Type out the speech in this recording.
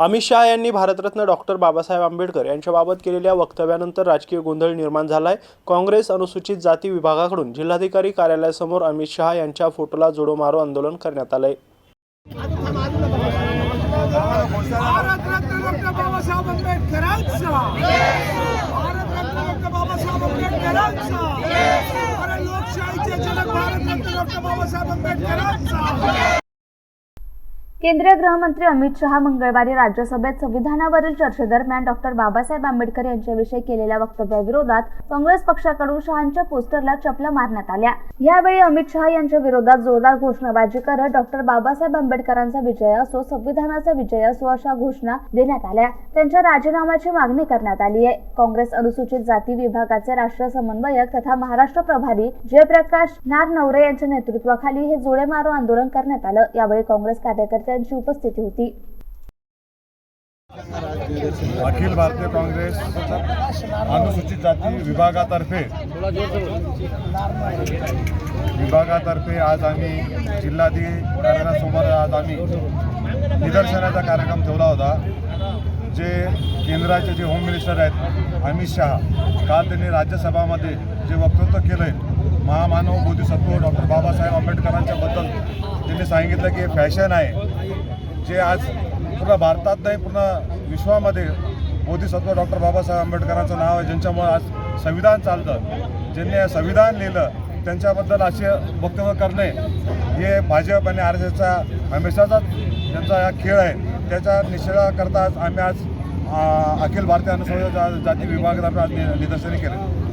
अमित शहा यांनी भारतरत्न डॉक्टर बाबासाहेब आंबेडकर यांच्याबाबत केलेल्या वक्तव्यानंतर राजकीय गोंधळ निर्माण झालाय. काँग्रेस अनुसूचित जाती विभागाकडून जिल्हाधिकारी कार्यालयासमोर अमित शहा यांच्या फोटोला जोडो मारो आंदोलन करण्यात आलंय. भारतरत्न डॉक्टर बाबासाहेब आंबेडकरांचा. केंद्रीय गृहमंत्री अमित शहा मंगळवारी राज्यसभेत संविधानावरील चर्चेदरम्यान डॉक्टर बाबासाहेब आंबेडकर यांच्याविषयी केलेल्या वक्तव्याविरोधात काँग्रेस पक्षाकडून शहांच्या पोस्टरला चपला मारण्यात आल्या. यावेळी अमित शहा यांच्या विरोधात जोरदार घोषणाबाजी करत डॉक्टर बाबासाहेब आंबेडकरांचा विजय असो संविधानाचा विजय असो अशा घोषणा देण्यात आल्या. त्यांच्या राजीनाम्याची मागणी करण्यात आली आहे. काँग्रेस अनुसूचित जाती विभागाचे राष्ट्रीय समन्वयक तथा महाराष्ट्र प्रभारी जयप्रकाश नारनवरे यांच्या नेतृत्वाखाली हे जोडे मारो आंदोलन करण्यात आलं. यावेळी काँग्रेस कार्यकर्ते कार्यकर्त्यांची उपस्थिती होती. अखिल भारतीय काँग्रेस अनुसूचित जाती विभागातर्फे विभागातर्फे आज आम्ही जिल्हाधिकाऱ्यांसमोर आज आम्ही निदर्शनाचा कार्यक्रम ठेवला होता जे केंद्राचे जे होम मिनिस्टर आहेत अमित शहा काल त्यांनी राज्यसभामध्ये जे वक्तृत्व केलं आहे महामानव बोधिसत्व डॉक्टर बाबासाहेब आंबेडकरांच्याबद्दल त्यांनी सांगितलं की फॅशन आहे. जे आज पूर्ण भारतात नाही पूर्ण विश्वामध्ये बोधिसत्व डॉक्टर बाबासाहेब आंबेडकरांचं नाव आहे ज्यांच्यामुळे आज संविधान चालतं. ज्यांनी संविधान लिहिलं त्यांच्याबद्दल असे वक्तव्य करणे हे भाजप आणि आर एस एसचा हमेशाचाच त्यांचा हा खेळ आहे. त्याच्या निषेधाकरता आम्ही आज अखिल भारतीय अनुसूचित जा- जाती विभागातर्फे आज नि- निदर्शने केले.